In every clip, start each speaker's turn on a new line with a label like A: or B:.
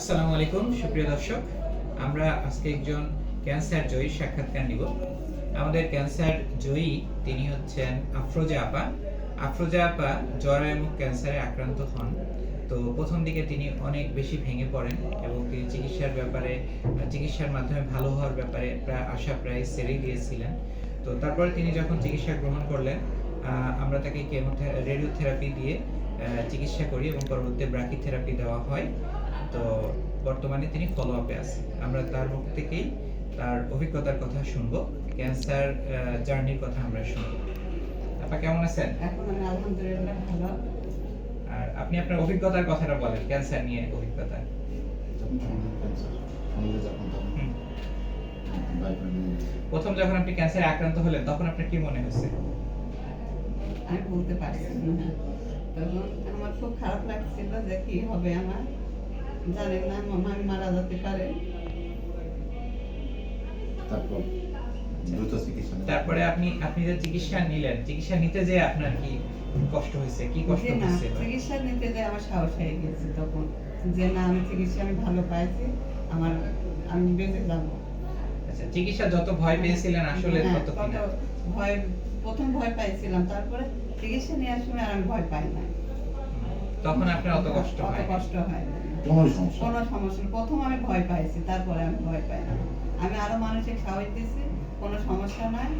A: আসসালামু আলাইকুম, সুপ্রিয় দর্শক। আমরা আজকে একজন ক্যান্সার জয়ী সাক্ষাৎকার নিব। আমাদের ক্যান্সার জয়ী তিনি হচ্ছেন আফরোজা আপা। আফরোজা আপা জরায়ুমুখ ক্যান্সারে আক্রান্ত হন। তো প্রথম দিকে তিনি অনেক বেশি ভেঙে পড়েন এবং তিনি চিকিৎসার ব্যাপারে, চিকিৎসার মাধ্যমে ভালো হওয়ার ব্যাপারে প্রায় আশা প্রায় ছেড়েই দিয়েছিলেন তো তারপরে তিনি যখন চিকিৎসা গ্রহণ করলেন আমরা তাকে রেডিওথেরাপি দিয়ে চিকিৎসা করি এবং পরবর্তীতে ব্রাকিথেরাপি দেওয়া হয়। তো বর্তমানে তিনি ফলো আপে আছে আমরা তার মুখ থেকেই তার অভিজ্ঞতার কথা শুনব। ক্যান্সার জার্নির কথা আমরা শুনব। আপা কেমন আছেন?
B: এখন আমি আলহামদুলিল্লাহ ভালো।
A: আর আপনি আপনার অভিজ্ঞতার কথাটা বলেন ক্যান্সার নিয়ে অভিজ্ঞতা। প্রথম যখন আপনি ক্যান্সারে আক্রান্ত হলেন তখন আপনার কি মনে হয়েছে
B: আমি বলতে পারছি না। তখন আমার খুব খারাপ লাগছিল যে কি হবে আমার। জানি না মামা মারা যেতে পারে।
C: তারপর দ্রুত চিকিৎসা
A: তারপরে আপনি আপনি যে চিকিৎসা নিলেন চিকিৎসা নিতে যে আপনার কি কষ্ট হয়েছে? কি কষ্ট হয়েছে?
B: চিকিৎসা নিতে যে আমার সাহস হয়ে গেছে তখন। যে না আমি চিকিৎসা আমি ভালো পাইছি আমার আমি বেঁচে যাব।
A: আচ্ছা চিকিৎসা যত ভয় পেয়েছিলেন আসলে
B: হ্যাঁ,
A: তত
B: কত ভয় প্রথম ভয় পাইছিলাম তারপরে চিকিৎসা নেওয়ার সময় আর আমি ভয় পাই না।
A: তখন আপনার অত কষ্ট হয়
B: কষ্ট হয় না
C: কোনো সমস্যা
B: কোনো সমস্যা প্রথম আমি ভয় পাইছি তারপরে আমি ভয় পাই না। আমি আরও দিছি কোনো সমস্যা নাই।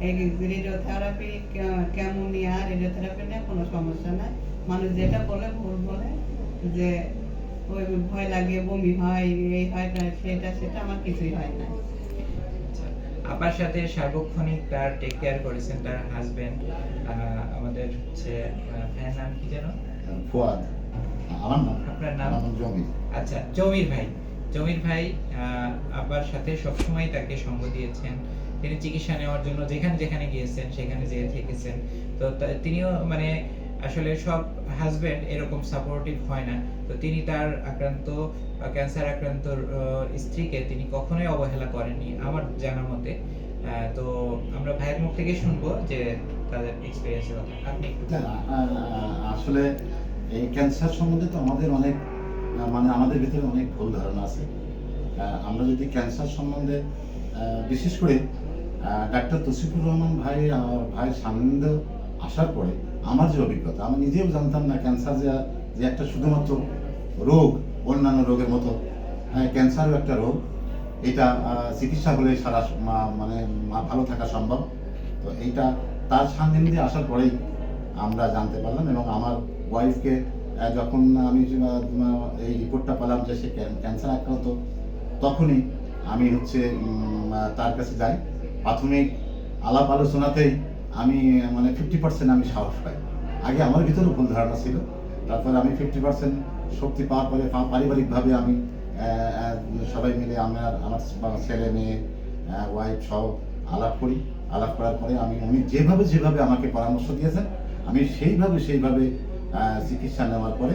B: এই রেডিওথেরাপি রেডিওথেরাপি নিয়ে কোনো সমস্যা নাই। মানুষ যেটা বলে ভুল বলে যে ওই ভয় লাগে বমি হয় এই হয় না সেটা সেটা আমার কিছুই হয় না।
A: আচ্ছা, আপার সাথে সার্বক্ষণিক তার টেক কেয়ার করেছেন তার হাজবেন্ড আমাদের হচ্ছে ভাইয়ের নাম কি যেন?
C: ফুয়াদ। আমার নাম।
A: আপনার নাম?
C: আমার নাম জমি
A: আচ্ছা জমির ভাই। জমির ভাই আপার সাথে সবসময় তাকে সঙ্গ দিয়েছেন। তিনি চিকিৎসা নেওয়ার জন্য যেখানে যেখানে গিয়েছেন সেখানে যেয়ে থেকেছেন। তো তিনিও মানে আসলে সব হাজবেন্ড এরকম সাপোর্টিভ হয় না। তো তিনি তার আক্রান্ত ক্যান্সার আক্রান্ত স্ত্রীকে তিনি কখনোই অবহেলা করেননি আমার জানার মতে। তো আমরা ভাইয়ের মুখ থেকে শুনব যে তাদের এক্সপিরিয়েন্সের কথা। আপনি
C: আসলে এই ক্যান্সার সম্বন্ধে তো আমাদের অনেক মানে আমাদের ভিতরে অনেক ভুল ধারণা আছে। আমরা যদি ক্যান্সার সম্বন্ধে বিশেষ করে ডাক্তার তসিফুর রহমান ভাই ভাই সানন্দ আসার পরে আমার যে অভিজ্ঞতা, আমি নিজেও জানতাম না ক্যান্সার যে যে একটা শুধুমাত্র রোগ, অন্যান্য রোগের মতো। হ্যাঁ ক্যান্সারও একটা রোগ। এটা চিকিৎসা হলে সারা মানে ভালো থাকা সম্ভব। তো এইটা তার সান্নিধ্যে আসার পরেই আমরা জানতে পারলাম এবং আমার ওয়াইফকে যখন আমি এই রিপোর্টটা পেলাম যে সে ক্যান- ক্যান্সার আক্রান্ত, তখনই আমি হচ্ছে তার কাছে যাই। প্রাথমিক আলাপ আলোচনাতেই আমি মানে ফিফটি পার্সেন্ট আমি সাহস পাই। আগে আমার ভিতরেও ভুল ধারণা ছিল। তারপরে আমি ফিফটি পার্সেন্ট শক্তি পাওয়ার পরে পারিবারিকভাবে আমি সবাই মিলে আমার আমার ছেলে, মেয়ে ওয়াইফ সহ আলাপ করি। আলাপ করার পরে আমি, উনি যেভাবে যেভাবে আমাকে পরামর্শ দিয়েছেন আমি সেইভাবে সেইভাবে চিকিৎসা নেওয়ার পরে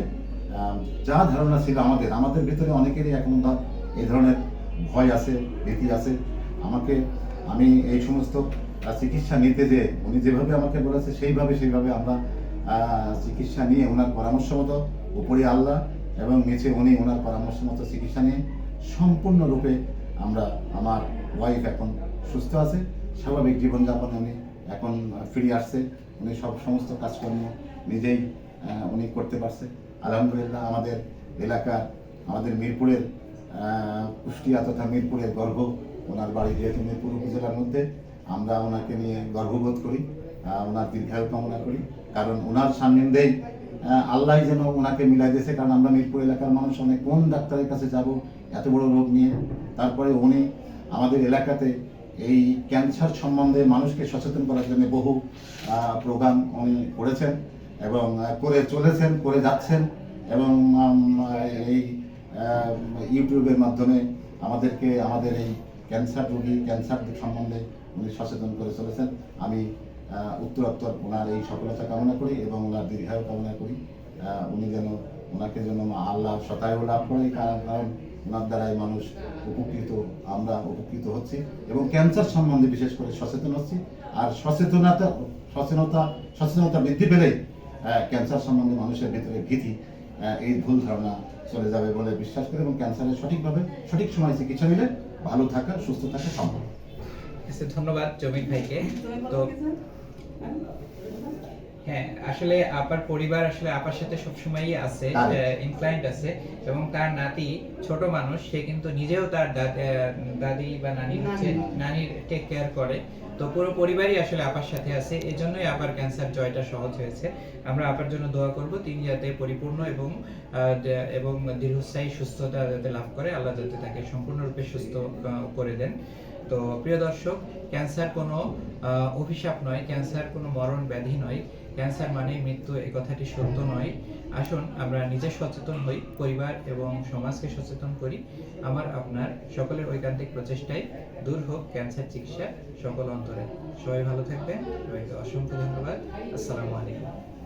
C: যা ধারণা ছিল আমাদের আমাদের ভিতরে অনেকেরই এখন এই ধরনের ভয় আছে, ভীতি আছে। আমাকে, আমি এই সমস্ত চিকিৎসা নিতে যে, উনি যেভাবে আমাকে বলেছে, সেইভাবে সেইভাবে আমরা চিকিৎসা নিয়ে ওনার পরামর্শ মতো, উপরে আল্লাহ এবং নিচে উনি ওনার পরামর্শ মতো চিকিৎসা নিয়ে সম্পূর্ণরূপে আমরা, আমার ওয়াইফ এখন সুস্থ আছে। স্বাভাবিক জীবনযাপনে উনি এখন ফিরে আসছে। উনি সব সমস্ত কাজকর্ম নিজেই উনি করতে পারছে। আলহামদুলিল্লাহ আমাদের এলাকার, আমাদের মিরপুরের কুষ্টিয়া তথা মিরপুরের গর্ভ, ওনার বাড়ি যেহেতু মিরপুর উপজেলার মধ্যে, আমরা ওনাকে নিয়ে গর্ববোধ করি ওনার দীর্ঘায়ু কামনা করি। কারণ ওনার সান্নিধ্যেই আল্লাহ যেন ওনাকে মিলাই দিয়েছে, কারণ আমরা মিরপুর এলাকার মানুষ, অনেক কোন ডাক্তারের কাছে যাব, এত বড় রোগ নিয়ে। তারপরে উনি আমাদের এলাকাতে এই ক্যান্সার সম্বন্ধে মানুষকে সচেতন করার জন্য বহু প্রোগ্রাম উনি করেছেন এবং করে চলেছেন, করে যাচ্ছেন এবং এই ইউটিউবের মাধ্যমে আমাদেরকে, আমাদের এই ক্যান্সার রোগী, ক্যান্সার সম্বন্ধে উনি সচেতন করে চলেছেন। আমি উত্তরোত্তর ওনার এই সফলতা কামনা করি এবং ওনার দীর্ঘায়ু কামনা করি। উনি যেন ওনাকে যেন আল্লাহ শতায়ু লাভ করে, কারণ কারণ ওনার দ্বারাই মানুষ উপকৃত আমরা উপকৃত হচ্ছি এবং ক্যান্সার সম্বন্ধে বিশেষ করে সচেতন হচ্ছি। আর সচেতনতা সচেতনতা সচেতনতা বৃদ্ধি পেলেই ক্যান্সার সম্বন্ধে মানুষের ভিতরে ভীতি আহ, এই ভুল ধারণা চলে যাবে বলে বিশ্বাস করি এবং ক্যান্সারের সঠিকভাবে সঠিক সময় চিকিৎসা নিলে ভালো থাকা সুস্থ থাকা সম্ভব।
A: ধন্যবাদ জমির ভাইকে। তো?
B: হ্যাঁ?
A: আসলে আপার পরিবার আসলে আপার সাথে সবসময়ই আছে. ইনক্লাইন্ড আছে এবং তার নাতি ছোট মানুষ সে কিন্তু নিজেও তার দাদি বা নানি হচ্ছে
B: নানি।
A: নানির টেক কেয়ার করে তো পুরো পরিবারই আসলে আপার সাথে আছে এজন্যই আপার ক্যান্সার জয়টা সহজ হয়েছে আমরা আপার জন্য দোয়া করব তিনি যাতে পরিপূর্ণ এবং এবং দীর্ঘস্থায়ী সুস্থতা যাতে লাভ করে আল্লাহ যাতে তাকে সম্পূর্ণরূপে সুস্থ করে দেন তো প্রিয় দর্শক ক্যান্সার কোনো অভিশাপ নয় ক্যান্সার কোনো মরণ ব্যাধি নয়। ক্যান্সার মানে মৃত্যু, এই কথাটি সত্য নয়। আসুন আমরা নিজে সচেতন হই, পরিবার এবং সমাজকে সচেতন করি। আমার, আপনার সকলের ঐকান্তিক প্রচেষ্টায় দূর হোক ক্যান্সার চিকিৎসা সকল অন্তরে। সবাই ভালো থাকবেন। সবাইকে অসংখ্য ধন্যবাদ। আসসালামু আলাইকুম।